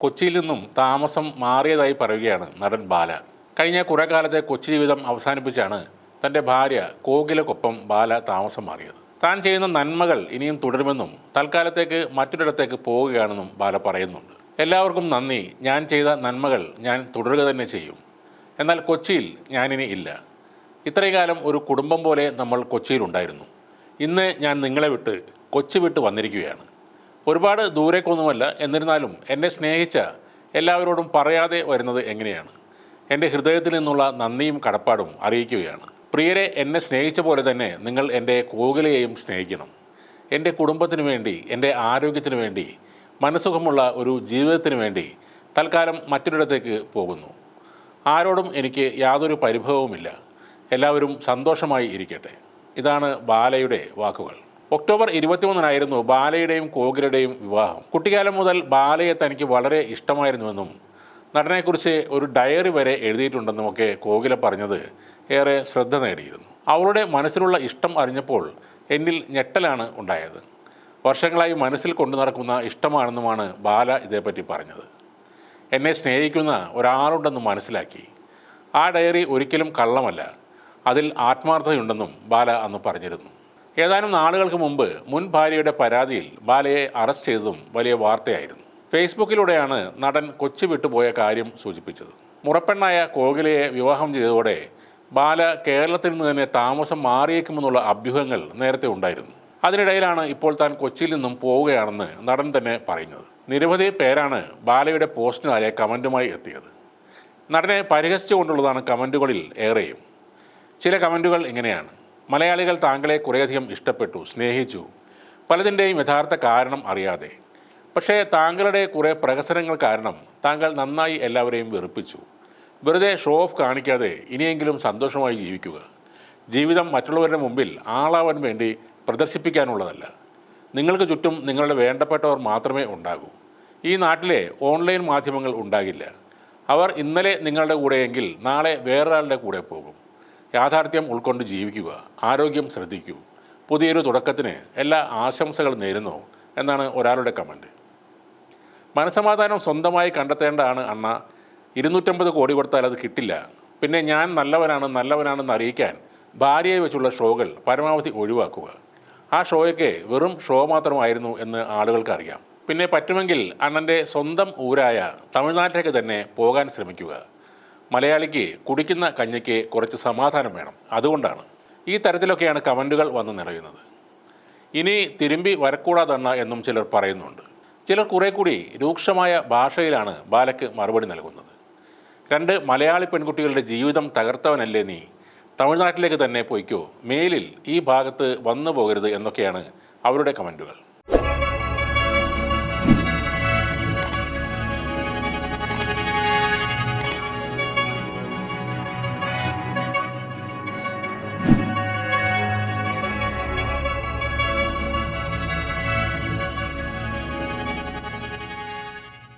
കൊച്ചിയിൽ നിന്നും താമസം മാറിയതായി പറയുകയാണ് നടൻ ബാല. കഴിഞ്ഞ കുറെ കാലത്തെ കൊച്ചി ജീവിതം അവസാനിപ്പിച്ചാണ് തന്റെ ഭാര്യ കോകിലക്കൊപ്പം ബാല താമസം മാറിയത്. താൻ ചെയ്യുന്ന നന്മകൾ ഇനിയും തുടരുമെന്നും തൽക്കാലത്തേക്ക് മറ്റൊരിടത്തേക്ക് പോവുകയാണെന്നും ബാല പറയുന്നുണ്ട്. എല്ലാവർക്കും നന്ദി. ഞാൻ ചെയ്ത നന്മകൾ ഞാൻ തുടരുക തന്നെ ചെയ്യും. എന്നാൽ കൊച്ചിയിൽ ഞാനിനി ഇല്ല. ഇത്രയും കാലം ഒരു കുടുംബം പോലെ നമ്മൾ കൊച്ചിയിലുണ്ടായിരുന്നു ഇന്ന് ഞാൻ നിങ്ങളെ വിട്ട് കൊച്ചി വിട്ട് വന്നിരിക്കുകയാണ്. ഒരുപാട് ദൂരേക്കൊന്നുമല്ല. എന്നിരുന്നാലും എന്നെ സ്നേഹിച്ച എല്ലാവരോടും പറയാതെ വരുന്നത് എങ്ങനെയാണ്? എന്റെ ഹൃദയത്തിൽ നിന്നുള്ള നന്ദിയും കടപ്പാടും അറിയിക്കുകയാണ്. പ്രിയരെ എന്നെ സ്നേഹിച്ച പോലെ തന്നെ നിങ്ങൾ എന്റെ കോകിലയെയും സ്നേഹിക്കണം. എന്റെ കുടുംബത്തിന് വേണ്ടി എന്റെ ആരോഗ്യത്തിന് വേണ്ടി മനസ്സുഖമുള്ള ഒരു ജീവിതത്തിന് വേണ്ടി തൽക്കാലം മറ്റൊരിടത്തേക്ക് പോകുന്നു. ആരോടും എനിക്ക് യാതൊരു പരിഭവവുമില്ല. എല്ലാവരും സന്തോഷമായി ഇരിക്കട്ടെ. ഇതാണ് ബാലയുടെ വാക്കുകൾ. ഒക്ടോബർ ഇരുപത്തിമൂന്നിനായിരുന്നു ബാലയുടെയും കോകിലയുടെയും വിവാഹം. കുട്ടിക്കാലം മുതൽ ബാലയെ തനിക്ക് വളരെ ഇഷ്ടമായിരുന്നുവെന്നും നടനെക്കുറിച്ച് ഒരു ഡയറി വരെ എഴുതിയിട്ടുണ്ടെന്നുമൊക്കെ കോകില പറഞ്ഞത് ഏറെ ശ്രദ്ധ നേടിയിരുന്നു. അവളുടെ മനസ്സിലുള്ള ഇഷ്ടം അറിഞ്ഞപ്പോൾ എന്നിൽ ഞെട്ടലാണ് ഉണ്ടായത്. വർഷങ്ങളായി മനസ്സിൽ കൊണ്ടു നടക്കുന്ന ഇഷ്ടമാണെന്നുമാണ് ബാല ഇതേപ്പറ്റി പറഞ്ഞത്. എന്നെ സ്നേഹിക്കുന്ന ഒരാളുണ്ടെന്ന് മനസ്സിലാക്കി. ആ ഡയറി ഒരിക്കലും കള്ളമല്ല അതിൽ ആത്മാർത്ഥതയുണ്ടെന്നും ബാല അന്ന് പറഞ്ഞിരുന്നു. ഏതാനും നാളുകൾക്ക് മുമ്പ് മുൻ ഭാര്യയുടെ പരാതിയിൽ ബാലയെ അറസ്റ്റ് ചെയ്തതും വലിയ വാർത്തയായിരുന്നു. ഫേസ്ബുക്കിലൂടെയാണ് നടൻ കൊച്ചി വിട്ടുപോയ കാര്യം സൂചിപ്പിച്ചത്. മുറപ്പെണ്ണായ കോകിലയെ വിവാഹം ചെയ്തതോടെ ബാല കേരളത്തിൽ നിന്ന് തന്നെ താമസം മാറിയേക്കുമെന്നുള്ള അഭ്യൂഹങ്ങൾ നേരത്തെ ഉണ്ടായിരുന്നു. അതിനിടയിലാണ് ഇപ്പോൾ താൻ കൊച്ചിയിൽ നിന്നും പോവുകയാണെന്ന് നടൻ തന്നെ പറയുന്നത്. നിരവധി പേരാണ് ബാലയുടെ പോസ്റ്റിന് കമന്റുമായി എത്തിയത്. നടനെ പരിഹസിച്ചുകൊണ്ടുള്ളതാണ് കമന്റുകളിൽ ഏറെയും. ചില കമന്റുകൾ ഇങ്ങനെയാണ്. മലയാളികൾ താങ്കളെ കുറേയധികം ഇഷ്ടപ്പെട്ടു സ്നേഹിച്ചു. പലതിന്റെയും യഥാർത്ഥ കാരണം അറിയാതെ. പക്ഷേ താങ്കളുടെ കുറേ പ്രഹസനങ്ങൾ കാരണം താങ്കൾ നന്നായി എല്ലാവരെയും വെറുപ്പിച്ചു. വെറുതെ ഷോ ഓഫ് കാണിക്കാതെ ഇനിയെങ്കിലും സന്തോഷമായി ജീവിക്കുക. ജീവിതം മറ്റുള്ളവരുടെ മുമ്പിൽ ആളാവാൻ വേണ്ടി പ്രദർശിപ്പിക്കാനുള്ളതല്ല. നിങ്ങൾക്ക് ചുറ്റും നിങ്ങളുടെ വേണ്ടപ്പെട്ടവർ മാത്രമേ ഉണ്ടാകൂ. ഈ നാട്ടിലെ ഓൺലൈൻ മാധ്യമങ്ങൾ ഉണ്ടാകില്ല. അവർ ഇന്നലെ നിങ്ങളുടെ കൂടെയെങ്കിൽ നാളെ വേറൊരാളുടെ കൂടെ പോകും. യാഥാർത്ഥ്യം ഉൾക്കൊണ്ട് ജീവിക്കുക ആരോഗ്യം ശ്രദ്ധിക്കൂ. പുതിയൊരു തുടക്കത്തിന് എല്ലാ ആശംസകളും നേരുന്നു എന്നാണ് ഒരാളുടെ കമന്റ് മനസമാധാനം സ്വന്തമായി കണ്ടെത്തേണ്ടതാണ് അണ്ണ. ഇരുന്നൂറ്റമ്പത് കോടി കൊടുത്താൽ അത് കിട്ടില്ല. പിന്നെ ഞാൻ നല്ലവനാണ് നല്ലവനാണെന്ന് അറിയിക്കാൻ ഭാര്യയെ വെച്ചുള്ള ഷോകൾ പരമാവധി ഒഴിവാക്കുക. ആ ഷോയൊക്കെ വെറും ഷോ മാത്രമായിരുന്നു എന്ന് ആളുകൾക്കറിയാം. പിന്നെ പറ്റുമെങ്കിൽ അണ്ണന്റെ സ്വന്തം ഊരായ തമിഴ്നാട്ടിലേക്ക് തന്നെ പോകാൻ ശ്രമിക്കുക. മലയാളിക്ക് കുടിക്കുന്ന കഞ്ഞിക്ക് കുറച്ച് സമാധാനം വേണം. അതുകൊണ്ടാണ് ഈ തരത്തിലൊക്കെയാണ് കമന്റുകൾ വന്ന് നിറയുന്നത്. ഇനി തിരുമ്പി വരക്കൂടാതെണ്ണ എന്നും ചിലർ പറയുന്നുണ്ട്. ചിലർ കുറേ കൂടി രൂക്ഷമായ ഭാഷയിലാണ് ബാലയ്ക്ക് മറുപടി നൽകുന്നത്. രണ്ട് മലയാളി പെൺകുട്ടികളുടെ ജീവിതം തകർത്തവനല്ലേ നീ? തമിഴ്നാട്ടിലേക്ക് തന്നെ പോയിക്കോ. മേലിൽ ഈ ഭാഗത്ത് വന്നു പോകരുത് എന്നൊക്കെയാണ് അവരുടെ കമന്റുകൾ